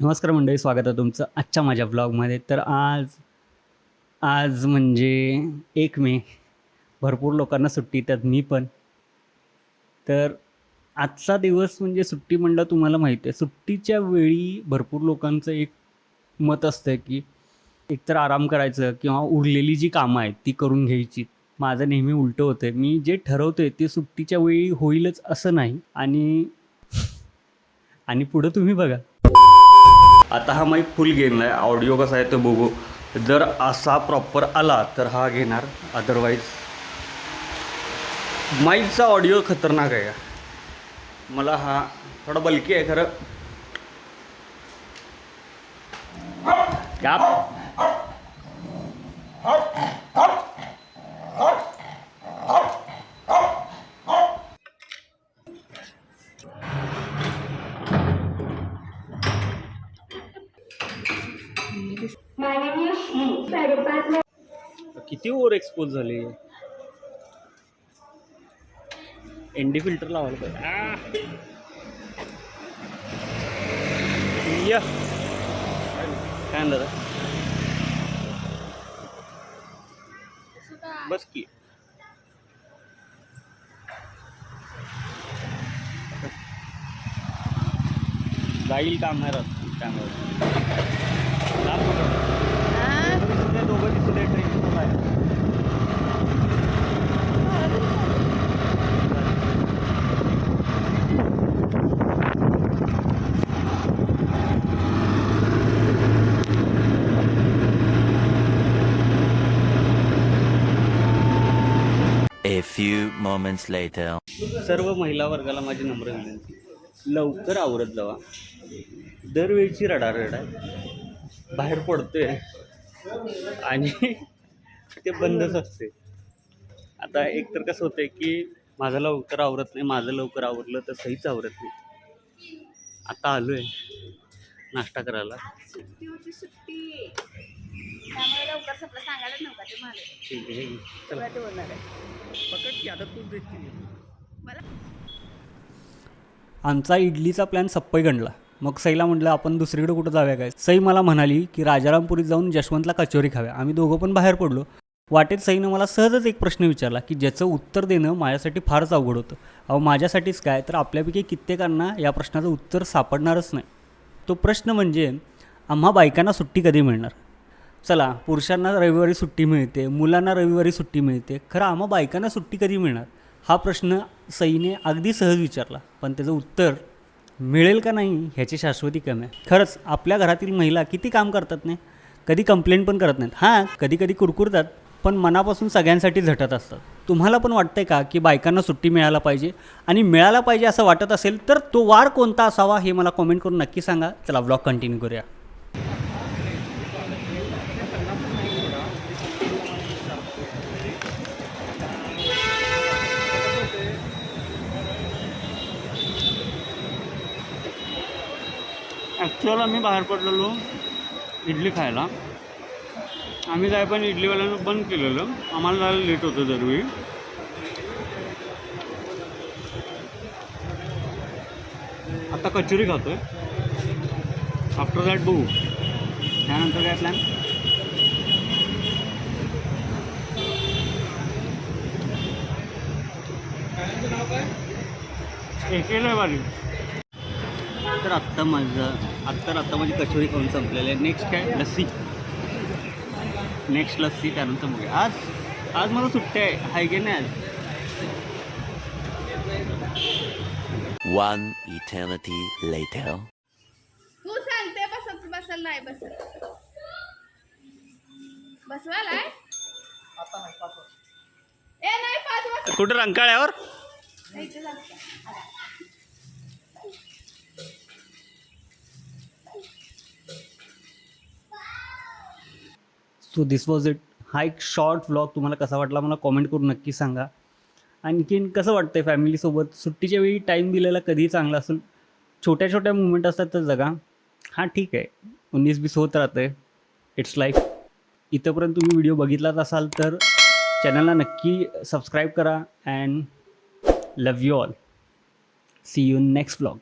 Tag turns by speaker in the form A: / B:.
A: नमस्कार मंडळी स्वागत आहे तुमचं आजच्या माझ्या ब्लॉगमध्ये तर आज आज म्हणजे एक मे भरपूर लोकांना सुट्टी त्यात मी पण. तर आजचा दिवस म्हणजे सुट्टी म्हणलं तुम्हाला माहिती आहे. सुट्टीच्या वेळी भरपूर लोकांचं एक मत असतं की एकतर आराम करायचं किंवा उरलेली जी कामं आहेत ती करून घ्यायची. माझं नेहमी उलटं होतं मी जे ठरवते ते सुट्टीच्या वेळी होईलच असं नाही. आणि आणि पुढं तुम्ही बघा. आता हा माईक फुल गेन आहे. ऑडिओ कसा आहे तो बघू. जर असा प्रॉपर आला तर हा घेणार. अदरवाईज माईकचा ऑडिओ खतरनाक आहे. मला हा थोडा बलकी आहे खरं. क्या किती ओव्हर एक्सपोज झाले? एनडी फिल्टर लावायला पाहिजे! या काय आता? बस की. जाईल कॅमेरा कॅमेरा दोघं दिसले ट्रेन बाहेर
B: A few moments later.
A: सर्व महिला वर्गाला माझी नम्र विनंती. लवकर आवरत जावा. दरवेळची रडारड आहे. बाहेर पडतोय. आणि ते बंदच असते आता एकतर कसं होतंय की माझं लवकर आवरत नाही माझं लवकर आवरलं तर सहीच आवरत नाही. आता आलोय नाश्ता करायला.
C: सुट्टी होती सुट्टी. त्यामुळे लवकर सगळं सांगायला नव्हता ते मला.
A: ठीक आहे चला.
C: आहे.
A: पकड की आता तू आमचा इडलीचा प्लॅन सप्पई गणला मग सईला म्हटलं आपण दुसरीकडे कुठं जाऊया काय? सई मला म्हणाली की राजारामपुरीत जाऊन जशवंतला कचोरी खाव्या. आम्ही दोघं पण बाहेर पडलो. वाटेत सईनं मला सहजच एक प्रश्न विचारला की ज्याचं उत्तर देणं माझ्यासाठी फारच अवघड होतं. अहो माझ्यासाठीच काय? तर आपल्यापैकी कित्येकांना या प्रश्नाचं उत्तर सापडणारच नाही. तो प्रश्न म्हणजे आम्हा बायकांना सुट्टी कधी मिळणार? चला पुरुषांना रविवारी सुट्टी मिळते मुलांना रविवारी सुट्टी मिळते. खरं आम्हा बायकांना सुट्टी कधी मिळणार? हा प्रश्न सईने अगदी सहज विचारला पण त्याचं उत्तर मिळेल का नाही ह्याची शाश्वती कमी आहे. खरंच आपल्या घरातील महिला किती काम करतात नाही कधी कंप्लेंट पण करत नाहीत. हां कधी कधी कुरकुरतात पण मनापासून सगळ्यांसाठी झटत असतात. तुम्हाला पण वाटतंय का की बायकांना सुट्टी मिळायला पाहिजे? आणि मिळायला पाहिजे असं वाटत असेल तर तो वार कोणता असावा हे मला कॉमेंट करून नक्की सांगा. चला ब्लॉग कंटिन्यू करूया. ॲक्च्युअल आम्ही बाहेर पडलेलो इडली खायला. आम्ही जाय पण इडलीवाल्यानं बंद केलेलं. आम्हाला जायला लेट होतं दरवेळी. आता कचोरी खातो आहे आफ्टर दॅट बघू. त्यानंतर काय प्लॅन एकेला वाली तर आत्ता माझं आत्ता आत्ता माझी कचोरी खाऊन संपलेली आहे. नेक्स्ट काय? लस्सी. नेक्स्ट लस्सी त्यानंतर बघूया. आज आज मला सुट्टी आहे. हाय की नाही आज?
B: One eternity later.
C: तू सांगते बसत बसल नाही बसत. बसवालाय? ए नाही पाच वाजता.
A: कुठं रंकाळ्यावर?
C: इथे जास्त.
A: सो दिस वॉज इट हा एक शॉर्ट व्लॉग तुम्हाला कसा वाटला मला कॉमेंट करून नक्की सांगा. आणखीन कसं वाटतंय फॅमिलीसोबत सुट्टीच्या वेळी टाईम दिलेला कधीही चांगला असेल. छोट्या छोट्या मुवमेंट असतात तर जगा. हां ठीक आहे. उन्नीस बीस होत राहतं आहे इट्स लाईफ इथंपर्यंत तुम्ही व्हिडिओ बघितलाच असाल तर चॅनलला नक्की सबस्क्राईब करा and love you all see you next vlog